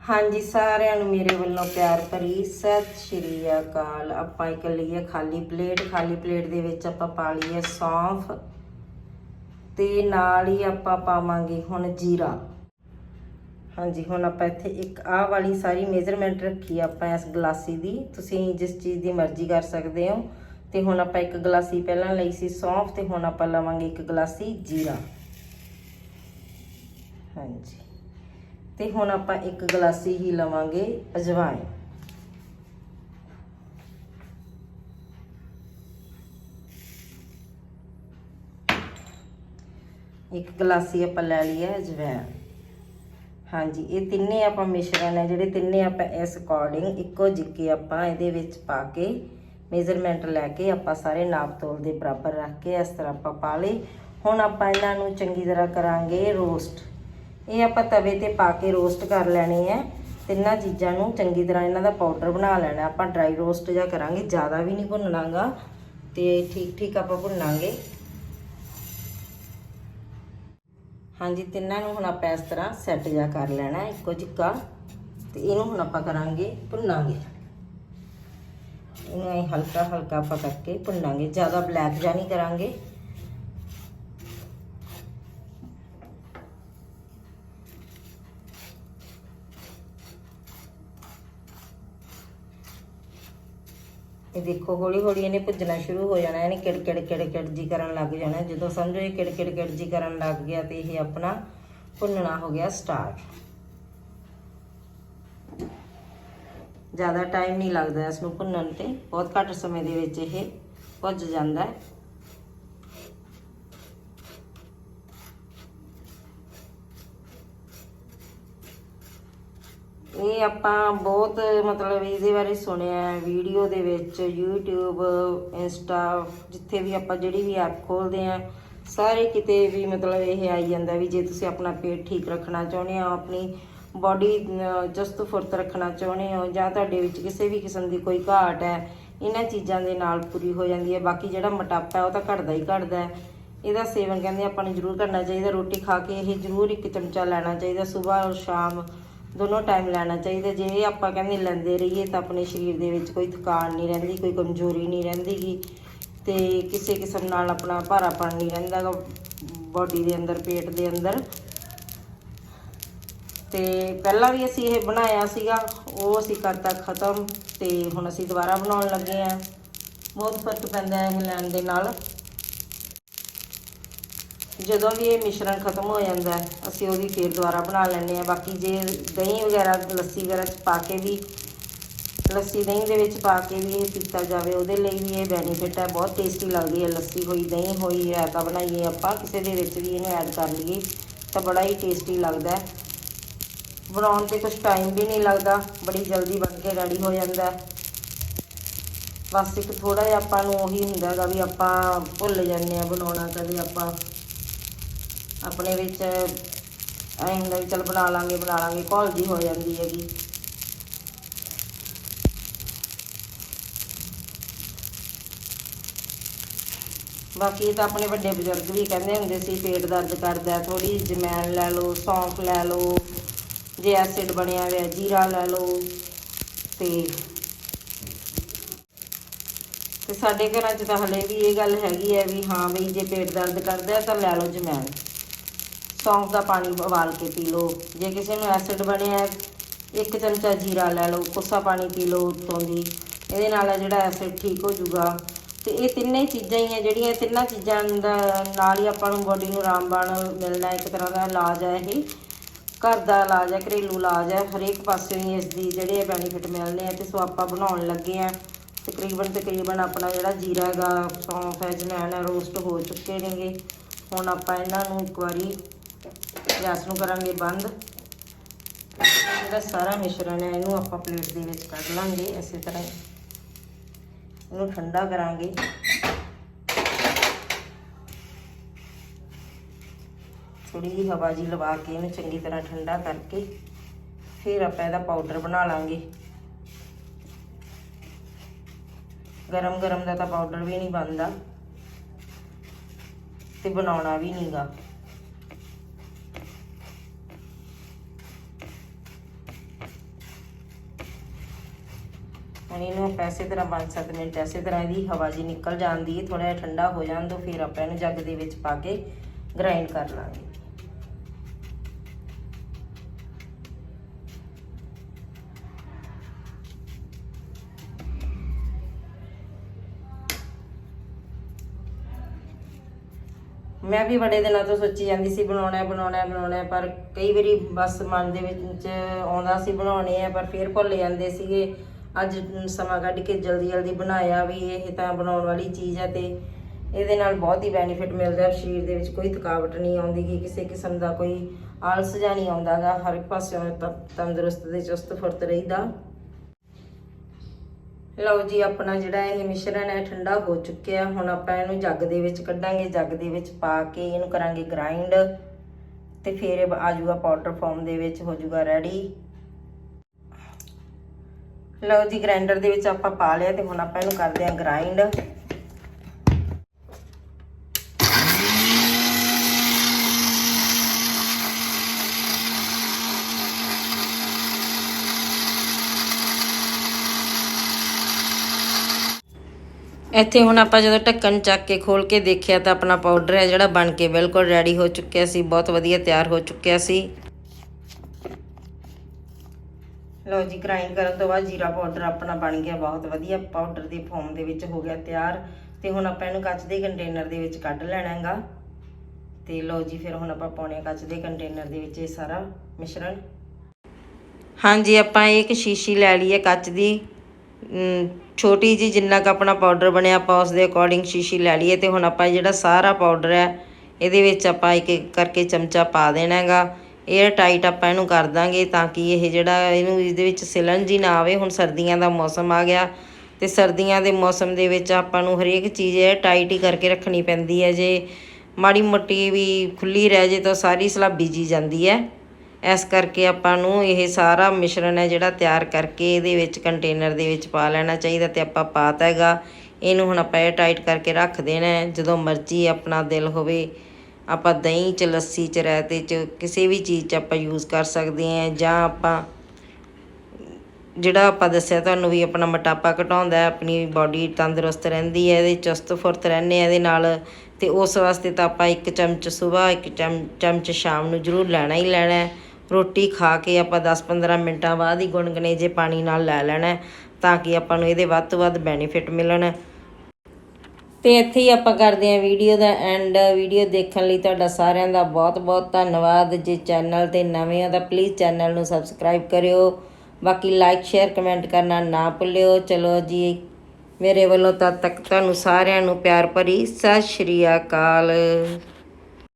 ਹਾਂਜੀ, ਸਾਰਿਆਂ ਨੂੰ ਮੇਰੇ ਵੱਲੋਂ ਪਿਆਰ ਭਰੀ ਸਤਿ ਸ਼੍ਰੀ ਅਕਾਲ। ਆਪਾਂ ਇੱਕ ਲਈਏ ਖਾਲੀ ਪਲੇਟ। ਖਾਲੀ ਪਲੇਟ ਦੇ ਵਿੱਚ ਆਪਾਂ ਪਾ ਲਈਏ ਸੌਂਫ ਤੇ ਨਾਲ ਹੀ ਆਪਾਂ ਪਾਵਾਂਗੇ ਹੁਣ ਜੀਰਾ। ਹਾਂਜੀ, ਹੁਣ ਆਪਾਂ ਇੱਥੇ ਇੱਕ ਆਹ ਵਾਲੀ ਸਾਰੀ ਮੇਜ਼ਰਮੈਂਟ ਰੱਖੀ ਆਪਾਂ ਇਸ ਗਲਾਸੀ ਦੀ। ਤੁਸੀਂ ਜਿਸ ਚੀਜ਼ ਦੀ ਮਰਜ਼ੀ ਕਰ ਸਕਦੇ ਹੋ। ਤੇ ਹੁਣ ਆਪਾਂ ਇੱਕ ਗਲਾਸੀ ਪਹਿਲਾਂ ਲਈ ਸੀ ਸੌਂਫ ਤੇ ਹੁਣ ਆਪਾਂ ਲਵਾਂਗੇ ਇੱਕ ਗਲਾਸੀ ਜੀਰਾ। ਹਾਂਜੀ। ਤੇ ਹੁਣ ਆਪਾਂ ਇੱਕ ਗਲਾਸੀ ਹੀ ਲਵਾਂਗੇ ਅਜਵਾਇਣ। ਇੱਕ ਗਲਾਸੀ ਆਪਾਂ ਲੈ ਲਈ ਹੈ ਅਜਵਾਇਣ। ਹਾਂਜੀ, ਇਹ ਤਿੰਨੇ ਆਪਾਂ ਮਿਸ਼ਰਣ ਹੈ, ਜਿਹੜੇ ਤਿੰਨੇ ਆਪਾਂ ਇਸ ਅਕੋਰਡਿੰਗ ਇੱਕੋ ਜਿੱਕੇ ਆਪਾਂ ਇਹਦੇ ਵਿੱਚ ਪਾ ਕੇ ਮੇਜ਼ਰਮੈਂਟ ਲੈ ਕੇ ਆਪਾਂ ਸਾਰੇ ਨਾਪ ਤੋਲ ਦੇ ਬਰਾਬਰ ਰੱਖ ਕੇ ਇਸ ਤਰ੍ਹਾਂ ਆਪਾਂ ਪਾ ਲਏ। ਹੁਣ ਆਪਾਂ ਇਹਨਾਂ ਨੂੰ ਚੰਗੀ ਤਰ੍ਹਾਂ ਕਰਾਂਗੇ ਰੋਸਟ ਇਹ ਆਪਾਂ ਤਵੇ ਤੇ ਪਾ ਕੇ ਰੋਸਟ ਕਰ ਲੈਣੇ ਆ। ਤਿੰਨਾਂ ਚੀਜ਼ਾਂ ਨੂੰ ਚੰਗੀ ਤਰ੍ਹਾਂ ਇਹਨਾਂ ਦਾ ਪਾਊਡਰ ਬਣਾ ਲੈਣਾ। ਆਪਾਂ ਡਰਾਈ ਰੋਸਟ ਜਾਂ ਕਰਾਂਗੇ, ਜ਼ਿਆਦਾ ਵੀ ਨਹੀਂ ਭੁੰਨਣਾਗਾ। ਤੇ ਠੀਕ ਠੀਕ ਆਪਾਂ ਭੁੰਨਾਂਗੇ। ਹਾਂਜੀ, ਤਿੰਨਾਂ ਨੂੰ ਹੁਣ ਆਪਾਂ ਇਸ ਤਰ੍ਹਾਂ ਸੈੱਟ ਜਾ ਕਰ ਲੈਣਾ, ਇੱਕੋ ਜਿੱਕਾ ਤੇ ਇਹਨੂੰ ਹੁਣ ਆਪਾਂ ਕਰਾਂਗੇ ਭੁੰਨਾਂਗੇ। ਇਹਨੂੰ ਐਂ ਹਲਕਾ ਹਲਕਾ ਆਪਾਂ ਕਰਕੇ ਭੁੰਨਾਂਗੇ। ਜ਼ਿਆਦਾ ਬਲੈਕ ਜਾਂ ਨਹੀਂ ਕਰਾਂਗੇ। ਇਹ ਦੇਖੋ ਹੌਲੀ ਹੌਲੀ ਇਹਨੇ ਭੁੱਜਣਾ ਸ਼ੁਰੂ ਹੋ ਜਾਣਾ, ਇਹਨੇ ਕਿੜ ਕਿੜ ਜੀ ਕਰਨ ਲੱਗ ਜਾਣਾ। ਜਦੋਂ ਸਮਝੋ ਇਹ ਕਿੜ ਕਿੜ ਕਿੜ ਜੀ ਕਰਨ ਲੱਗ ਗਿਆ ਤੇ ਇਹ ਆਪਣਾ ਭੁੰਨਣਾ ਹੋ ਗਿਆ ਸਟਾਰਟ ਜ਼ਿਆਦਾ ਟਾਈਮ ਨਹੀਂ ਲੱਗਦਾ ਇਸ ਨੂੰ ਭੁੰਨਣ ਤੇ। ਬਹੁਤ ਘੱਟ ਸਮੇਂ ਦੇ ਵਿੱਚ ਇਹ ਭੁੱਜ ਜਾਂਦਾ ਹੈ। ਇਹ ਆਪਾਂ ਬਹੁਤ ਮਤਲਬ ਇਹਦੇ ਬਾਰੇ ਸੁਣਿਆ ਵੀਡੀਓ ਦੇ ਵਿੱਚ, YouTube ਇੰਸਟਾ ਜਿੱਥੇ ਵੀ ਆਪਾਂ ਜਿਹੜੀ ਵੀ ਐਪ ਖੋਲਦੇ ਆ ਸਾਰੇ ਕਿਤੇ ਵੀ ਮਤਲਬ ਇਹ ਆਈ ਜਾਂਦਾ ਵੀ ਜੇ ਤੁਸੀਂ ਆਪਣਾ ਪੇਟ ਠੀਕ ਰੱਖਣਾ ਚਾਹੁੰਦੇ ਹੋ, ਆਪਣੀ ਬਾਡੀ ਚੁਸਤ ਫੁਰਤ ਰੱਖਣਾ ਚਾਹੁੰਦੇ ਹੋ, ਜਾਂ ਤੁਹਾਡੇ ਵਿੱਚ ਕਿਸੇ ਵੀ ਕਿਸਮ ਦੀ ਕੋਈ ਘਾਟ ਹੈ, ਇਹਨਾਂ ਚੀਜ਼ਾਂ ਦੇ ਨਾਲ ਪੂਰੀ ਹੋ ਜਾਂਦੀ ਹੈ। ਬਾਕੀ ਜਿਹੜਾ ਮੋਟਾਪਾ ਹੈ, ਉਹ ਤਾਂ ਘਟਦਾ ਹੀ ਘਟਦਾ ਹੈ। ਇਹਦਾ ਸੇਵਨ ਕਹਿੰਦੇ ਆਪਾਂ ਨੂੰ ਜ਼ਰੂਰ ਕਰਨਾ ਚਾਹੀਦਾ। ਰੋਟੀ ਖਾ ਕੇ ਇਹ ਜ਼ਰੂਰ ਇੱਕ ਚਮਚਾ ਲੈਣਾ ਚਾਹੀਦਾ ਸਵੇਰ ਔਰ ਸ਼ਾਮ। ਦੋਨੋਂ ਟਾਈਮ ਲੈਣਾ ਚਾਹੀਦਾ, ਜੇ ਆਪਾਂ ਕਹਿੰਦੇ ਲੈਂਦੇ ਰਹੀਏ ਤਾਂ ਆਪਣੇ ਸਰੀਰ ਦੇ ਵਿੱਚ ਕੋਈ ਥਕਾਨ ਨਹੀਂ ਰਹਿੰਦੀ, ਕੋਈ ਕਮਜ਼ੋਰੀ ਨਹੀਂ ਰਹਿੰਦੀਗੀ ਤੇ ਕਿਸੇ ਕਿਸਮ ਨਾਲ ਆਪਣਾ ਭਾਰਾਪਣ ਨਹੀਂ ਰਹਿੰਦਾ ਬਾਡੀ ਦੇ ਅੰਦਰ, ਪੇਟ ਦੇ ਅੰਦਰ। ਤੇ ਪਹਿਲਾਂ ਵੀ ਅਸੀਂ ਇਹ ਬਣਾਇਆ ਸੀਗਾ, ਉਹ ਅਸੀਂ ਕਰਤਾ ਖਤਮ ਤੇ ਹੁਣ ਅਸੀਂ ਦੁਬਾਰਾ ਬਣਾਉਣ ਲੱਗੇ ਆ ਬਹੁਤ ਫ਼ਰਕ ਪੈਂਦਾ ਇਹ ਲੈਣ ਦੇ ਨਾਲ। ਜਦੋਂ ਵੀ ਇਹ ਮਿਸ਼ਰਣ ਖਤਮ ਹੋ ਜਾਂਦਾ ਹੈ, ਅਸੀਂ ਉਹਦੀ ਫੇਰ ਦੁਬਾਰਾ ਬਣਾ ਲੈਂਦੇ ਆ ਬਾਕੀ ਜੇ ਦਹੀਂ ਵਗੈਰਾ, ਲੱਸੀ ਵਗੈਰਾ ਚ ਪਾ ਕੇ ਵੀ, ਲੱਸੀ ਦਹੀਂ ਦੇ ਵਿੱਚ ਪਾ ਕੇ ਵੀ ਇਹ ਪੀਤਾ ਜਾਵੇ, ਉਹਦੇ ਲਈ ਵੀ ਇਹ ਬੈਨੀਫਿਟ ਹੈ। ਬਹੁਤ ਟੇਸਟੀ ਲੱਗਦੀ ਹੈ ਲੱਸੀ ਹੋਈ, ਦਹੀਂ ਹੋਈ, ਰਾਇਤਾ ਬਣਾਈਏ ਆਪਾਂ, ਕਿਸੇ ਦੇ ਵਿੱਚ ਵੀ ਇਹਨੂੰ ਐਡ ਕਰ ਲਈਏ, ਤਾਂ ਬੜਾ ਹੀ ਟੇਸਟੀ ਲੱਗਦਾ ਹੈ। ਬਣਾਉਣ ਤੇ ਕੁਝ ਟਾਈਮ ਵੀ ਨਹੀਂ ਲੱਗਦਾ, ਬੜੀ ਜਲਦੀ ਬਣ ਕੇ ਰੈਡੀ ਹੋ ਜਾਂਦਾ ਹੈ। ਬਸ ਇੱਕ ਥੋੜਾ ਜਿਹਾ ਆਪਾਂ ਨੂੰ ਉਹੀ ਹੁੰਦਾ ਹੈਗਾ ਵੀ ਆਪਾਂ ਭੁੱਲ ਜਾਂਦੇ ਆ ਬਣਾਉਣਾ, ਕਦੇ ਆਪਾਂ ਆਪਣੇ ਵਿੱਚ, ਐਂ ਹੁੰਦਾ ਵੀ ਚਲ ਬਣਾ ਲਾਂਗੇ ਬਣਾ ਲਾਂਗੇ, ਘੋਲ ਜੀ ਹੋ ਜਾਂਦੀ ਹੈਗੀ। ਬਾਕੀ ਇਹ ਤਾਂ ਆਪਣੇ ਵੱਡੇ ਬਜ਼ੁਰਗ ਵੀ ਕਹਿੰਦੇ ਹੁੰਦੇ ਸੀ, ਪੇਟ ਦਰਦ ਕਰਦਾ ਥੋੜੀ ਜਮੈਨ ਲੈ ਲਓ, ਸੌਂਫ ਲੈ ਲਓ, ਜੇ ਐਸਿਡ ਬਣਿਆ ਹੋਇਆ, ਜੀਰਾ ਲੈ ਲਓ, ਤੇ ਤੇ ਸਾਡੇ ਘਰਾਂ 'ਚ ਤਾਂ ਹਲੇ ਵੀ ਇਹ ਗੱਲ ਹੈਗੀ ਹੈ ਵੀ ਹਾਂ ਬਈ ਜੇ ਪੇਟ ਦਰਦ ਕਰਦਾ ਤਾਂ ਲੈ ਲਓ ਜਮੈਨ ਸੌਂਫ ਦਾ ਪਾਣੀ ਉਬਾਲ ਕੇ ਪੀ ਲਓ। ਜੇ ਕਿਸੇ ਨੂੰ ਐਸਿਡ ਬਣਿਆ ਇੱਕ ਚਮਚਾ ਜੀਰਾ ਲੈ ਲਓ, ਕੋਸਾ ਪਾਣੀ ਪੀ ਲਓ ਉੱਤੋਂ ਦੀ। ਇਹਦੇ ਨਾਲ ਜਿਹੜਾ ਐਸਿਡ ਠੀਕ ਹੋ ਜਾਊਗਾ। ਤੇ ਇਹ ਤਿੰਨੇ ਚੀਜ਼ਾਂ ਹੀ ਆ ਜਿਹੜੀਆਂ ਇਹ ਤਿੰਨਾਂ ਚੀਜ਼ਾਂ ਦਾ ਨਾਲ ਹੀ ਆਪਾਂ ਨੂੰ ਬੋਡੀ ਨੂੰ ਆਰਾਮਬਾਨ ਮਿਲਣਾ ਇੱਕ ਤਰ੍ਹਾਂ ਦਾ ਇਲਾਜ ਹੈ ਇਹ। ਘਰ ਦਾ ਇਲਾਜ ਹੈ, ਘਰੇਲੂ ਇਲਾਜ ਹੈ। ਹਰੇਕ ਪਾਸੇ ਹੀ ਇਸ ਦੀ ਜਿਹੜੇ ਬੈਨੀਫਿਟ ਮਿਲਨੇ ਆ ਤੇ ਸੋ ਆਪਾਂ ਬਣਾਉਣ ਲੱਗੇ ਆ। ਤਕਰੀਬਨ ਤਕਰੀਬਨ ਆਪਣਾ ਜਿਹੜਾ ਜੀਰਾ ਹੈਗਾ, ਸੌਂਫ ਹੈ ਜਮੈਨ ਹੈ ਰੋਸਟ ਹੋ ਚੁੱਕੇ ਨੇਗੇ। ਹੁਣ ਆਪਾਂ ਇਹਨਾਂ ਨੂੰ ਇੱਕ ਵਾਰੀ ਗੈਸ ਨੂੰ ਕਰਾਂਗੇ ਬੰਦ। ਜਿਹੜਾ ਸਾਰਾ ਮਿਸ਼ਰਣ ਹੈ, ਇਹਨੂੰ ਆਪਾਂ ਪਲੇਟ ਦੇ ਵਿੱਚ ਕੱਢ ਲਾਂਗੇ ਇਸੇ ਤਰ੍ਹਾਂ ਇਹਨੂੰ ਠੰਡਾ ਕਰਾਂਗੇ। ਥੋੜੀ ਜਿਹੀ ਹਵਾ ਜੀ ਲਵਾ ਕੇ ਇਹਨੂੰ ਚੰਗੀ ਤਰ੍ਹਾਂ ਠੰਡਾ ਕਰਕੇ ਫਿਰ ਆਪਾਂ ਇਹਦਾ ਪਾਊਡਰ ਬਣਾ ਲਾਂਗੇ। ਗਰਮ ਗਰਮ ਦਾ ਤਾਂ ਪਾਊਡਰ ਵੀ ਨਹੀਂ ਬਣਦਾ ਤੇ ਬਣਾਉਣਾ ਵੀ ਨਹੀਂਗਾ ਹੁਣ ਇਹਨੂੰ ਆਪਾਂ ਇਸੇ ਤਰ੍ਹਾਂ 5-7 ਮਿੰਟ ਇਸੇ ਤਰ੍ਹਾਂ ਇਹਦੀ ਹਵਾ ਜੀ ਨਿਕਲ ਜਾਂਦੀ ਹੈ ਥੋੜਾ ਜਿਹਾ ਠੰਡਾ ਹੋ ਜਾਣ ਤੋਂ ਫਿਰ ਆਪਾਂ ਇਹਨੂੰ ਜੱਗ ਦੇ ਵਿੱਚ ਪਾ ਕੇ ਗ੍ਰਾਈਂਡ ਕਰ ਲਾਂਗੇ। ਮੈਂ ਵੀ ਬੜੇ ਦਿਨਾਂ ਤੋਂ ਸੋਚੀ ਜਾਂਦੀ ਸੀ, ਬਣਾਉਣਾ ਬਣਾਉਣਾ ਬਣਾਉਣਾ ਪਰ ਕਈ ਵਾਰੀ ਬਸ ਮਨ ਦੇ ਵਿੱਚ ਆਉਂਦਾ ਸੀ, ਬਣਾਉਣੇ ਆ, ਪਰ ਫਿਰ ਭੁੱਲ ਜਾਂਦੇ ਸੀਗੇ। ਅੱਜ ਸਮਾਂ ਕੱਢ ਕੇ ਜਲਦੀ ਜਲਦੀ ਬਣਾਇਆ ਵੀ ਇਹ ਤਾਂ ਬਣਾਉਣ ਵਾਲੀ ਚੀਜ਼ ਹੈ ਤੇ ਇਹਦੇ ਨਾਲ ਬਹੁਤ ਹੀ ਬੈਨੀਫਿਟ ਮਿਲਦਾ ਸਰੀਰ ਦੇ ਵਿੱਚ, ਕੋਈ ਥਕਾਵਟ ਨਹੀਂ ਆਉਂਦੀ ਗੀ, ਕਿਸੇ ਕਿਸਮ ਦਾ ਕੋਈ ਆਲਸ ਜਾਂ ਨਹੀਂ ਆਉਂਦਾਗਾ ਹਰ ਇੱਕ ਪਾਸਿਓਂ ਤੰਦਰੁਸਤ ਤੇ ਚੁਸਤ ਫੁਰਤ ਰਹੀਦਾ। ਲਓ ਜੀ, ਆਪਣਾ ਜਿਹੜਾ ਇਹ ਮਿਸ਼ਰਣ ਹੈ, ਠੰਡਾ ਹੋ ਚੁੱਕਿਆ। ਹੁਣ ਆਪਾਂ ਇਹਨੂੰ ਜੱਗ ਦੇ ਵਿੱਚ ਕੱਢਾਂਗੇ, ਜੱਗ ਦੇ ਵਿੱਚ ਪਾ ਕੇ ਇਹਨੂੰ ਕਰਾਂਗੇ ਗ੍ਰਾਈਂਡ ਤੇ ਫਿਰ ਇਹ ਆ ਜਾਊਗਾ ਪਾਊਡਰ ਫਾਰਮ ਦੇ ਵਿੱਚ, ਹੋ ਜਾਊਗਾ ਰੈਡੀ ਲਓ ਜੀ ਗ੍ਰਾਈਂਡਰ ਦੇ ਵਿੱਚ ਆਪਾਂ ਪਾ ਲਿਆ ਤੇ ਹੁਣ ਆਪਾਂ ਇਹਨੂੰ ਕਰਦੇ ਆਂ ਗ੍ਰਾਈਂਡ ਇੱਥੇ ਹੁਣ ਆਪਾਂ ਜਦੋਂ ਢੱਕਣ ਚੱਕ ਕੇ ਖੋਲ ਕੇ ਦੇਖਿਆ ਤਾਂ ਆਪਣਾ ਪਾਊਡਰ ਹੈ ਜਿਹੜਾ ਬਣ ਕੇ ਬਿਲਕੁਲ ਰੈਡੀ ਹੋ ਚੁੱਕਿਆ ਸੀ, ਬਹੁਤ ਵਧੀਆ ਤਿਆਰ ਹੋ ਚੁੱਕਿਆ ਸੀ। ਲਓ ਜੀ ਗ੍ਰਾਈਂਡ ਕਰਨ ਤੋਂ ਬਾਅਦ ਜੀਰਾ ਪਾਊਡਰ ਆਪਣਾ ਬਣ ਗਿਆ, ਬਹੁਤ ਵਧੀਆ ਪਾਊਡਰ ਦੀ ਫਾਰਮ ਦੇ ਵਿੱਚ ਹੋ ਗਿਆ ਤਿਆਰ। ਤੇ ਹੁਣ ਆਪਾਂ ਇਹਨੂੰ ਕੱਚ ਦੇ ਕੰਟੇਨਰ ਦੇ ਵਿੱਚ ਕੱਢ ਲੈਣਾ ਹੈਗਾ। ਤੇ ਲਓ ਜੀ, ਫਿਰ ਹੁਣ ਆਪਾਂ ਪਾਉਣੇ ਆ ਕੱਚ ਦੇ ਕੰਟੇਨਰ ਦੇ ਵਿੱਚ ਇਹ ਸਾਰਾ ਮਿਸ਼ਰਣ। ਹਾਂਜੀ, ਆਪਾਂ ਇੱਕ ਸ਼ੀਸ਼ੀ ਲੈ ਲਈ ਹੈ ਕੱਚ ਦੀ। ਛੋਟੀ ਜੀ ਜਿੰਨਾ ਕ ਆਪਣਾ ਪਾਊਡਰ ਬਣਿਆ, ਆਪਾਂ ਉਸ ਦੇ ਅਕੋਰਡਿੰਗ ਸ਼ੀਸ਼ੀ ਲੈ ਲਈਏ। ਤੇ ਹੁਣ ਆਪਾਂ ਜਿਹੜਾ ਸਾਰਾ ਪਾਊਡਰ ਹੈ, ਇਹਦੇ ਵਿੱਚ ਆਪਾਂ ਇੱਕ ਇੱਕ ਕਰਕੇ ਚਮਚਾ ਪਾ ਦੇਣਾ ਹੈਗਾ। 에ਅਰ ਟਾਈਟ ਆਪਾਂ ਇਹਨੂੰ ਕਰ ਦਾਂਗੇ ਤਾਂ ਕਿ ਇਹ ਜਿਹੜਾ ਇਹਨੂੰ ਇਹਦੇ ਵਿੱਚ ਸਿਲਣ ਜੀ ਨਾ ਆਵੇ। ਹੁਣ ਸਰਦੀਆਂ ਦਾ ਮੌਸਮ ਆ ਗਿਆ ਤੇ ਸਰਦੀਆਂ ਦੇ ਮੌਸਮ ਦੇ ਵਿੱਚ ਆਪਾਂ ਨੂੰ ਹਰੇਕ ਚੀਜ਼ ਇਹ ਟਾਈਟ ਹੀ ਕਰਕੇ ਰੱਖਣੀ ਪੈਂਦੀ ਹੈ। ਜੇ ਮਾੜੀ ਮੋਟੀ ਵੀ ਖੁੱਲੀ ਰਹਿ ਜੇ ਤਾਂ ਸਾਰੀ ਸਲਾਬੀ ਜੀ ਜਾਂਦੀ ਹੈ। ਇਸ ਕਰਕੇ ਆਪਾਂ ਨੂੰ ਇਹ ਸਾਰਾ ਮਿਸ਼ਰਣ ਹੈ ਜਿਹੜਾ ਤਿਆਰ ਕਰਕੇ ਇਹਦੇ ਵਿੱਚ ਕੰਟੇਨਰ ਦੇ ਵਿੱਚ ਪਾ ਲੈਣਾ ਚਾਹੀਦਾ ਤੇ ਆਪਾਂ ਪਾਤਾ ਹੈਗਾ। ਇਹਨੂੰ ਹੁਣ ਆਪਾਂ ਇਹ ਟਾਈਟ ਕਰਕੇ ਰੱਖ ਦੇਣਾ ਜਦੋਂ ਮਰਜ਼ੀ ਆਪਣਾ ਦਿਲ ਹੋਵੇ ਆਪਾਂ ਦਹੀਂ ਚ, ਲੱਸੀ ਚ, ਰਾਇਤੇ ਚ, ਕਿਸੇ ਵੀ ਚੀਜ਼ ਚ ਆਪਾਂ ਯੂਜ਼ ਕਰ ਸਕਦੇ ਹਾਂ ਜਾਂ ਆਪਾਂ ਜਿਹੜਾ ਆਪਾਂ ਦੱਸਿਆ ਤੁਹਾਨੂੰ ਵੀ ਆਪਣਾ ਮੋਟਾਪਾ ਘਟਾਉਂਦਾ ਆਪਣੀ ਬਾਡੀ ਤੰਦਰੁਸਤ ਰਹਿੰਦੀ ਹੈ, ਇਹਦੇ ਚੁਸਤ ਫੁਰਤ ਰਹਿੰਦੇ ਆ ਇਹਦੇ ਨਾਲ ਤੇ ਉਸ ਵਾਸਤੇ ਤਾਂ ਆਪਾਂ ਇੱਕ ਚਮਚ ਸਵੇਰ ਇੱਕ ਚਮ, ਚਮਚ ਸ਼ਾਮ ਨੂੰ ਜ਼ਰੂਰ ਲੈਣਾ ਹੀ ਲੈਣਾ ਰੋਟੀ ਖਾ ਕੇ ਆਪਾਂ 10-15 ਮਿੰਟਾਂ ਬਾਅਦ ਹੀ ਗੁਣਗੁਣੇ ਜੇ ਪਾਣੀ ਨਾਲ ਲੈ ਲੈਣਾ ਤਾਂ ਕਿ ਆਪਾਂ ਨੂੰ ਇਹਦੇ ਵੱਧ ਤੋਂ ਵੱਧ ਬੈਨੀਫਿਟ ਮਿਲਣ। ਤੇ ਇੱਥੇ ਹੀ ਆਪਾਂ ਕਰਦੇ ਹਾਂ ਵੀਡੀਓ ਦਾ ਐਂਡ ਵੀਡੀਓ ਦੇਖਣ ਲਈ ਤੁਹਾਡਾ ਸਾਰਿਆਂ ਦਾ ਬਹੁਤ-ਬਹੁਤ ਧੰਨਵਾਦ। ਜੇ ਚੈਨਲ ਤੇ ਨਵੇਂ ਹੋ ਤਾਂ ਪਲੀਜ਼ ਚੈਨਲ ਨੂੰ ਸਬਸਕ੍ਰਾਈਬ ਕਰਿਓ। ਬਾਕੀ ਲਾਈਕ ਸ਼ੇਅਰ ਕਮੈਂਟ ਕਰਨਾ ਨਾ ਭੁੱਲਿਓ। ਚਲੋ ਜੀ, ਮੇਰੇ ਵੱਲੋਂ ਤਦ ਤੱਕ ਤੁਹਾਨੂੰ ਸਾਰਿਆਂ ਨੂੰ ਪਿਆਰ ਭਰੀ ਸਤਿ ਸ਼੍ਰੀ ਅਕਾਲ।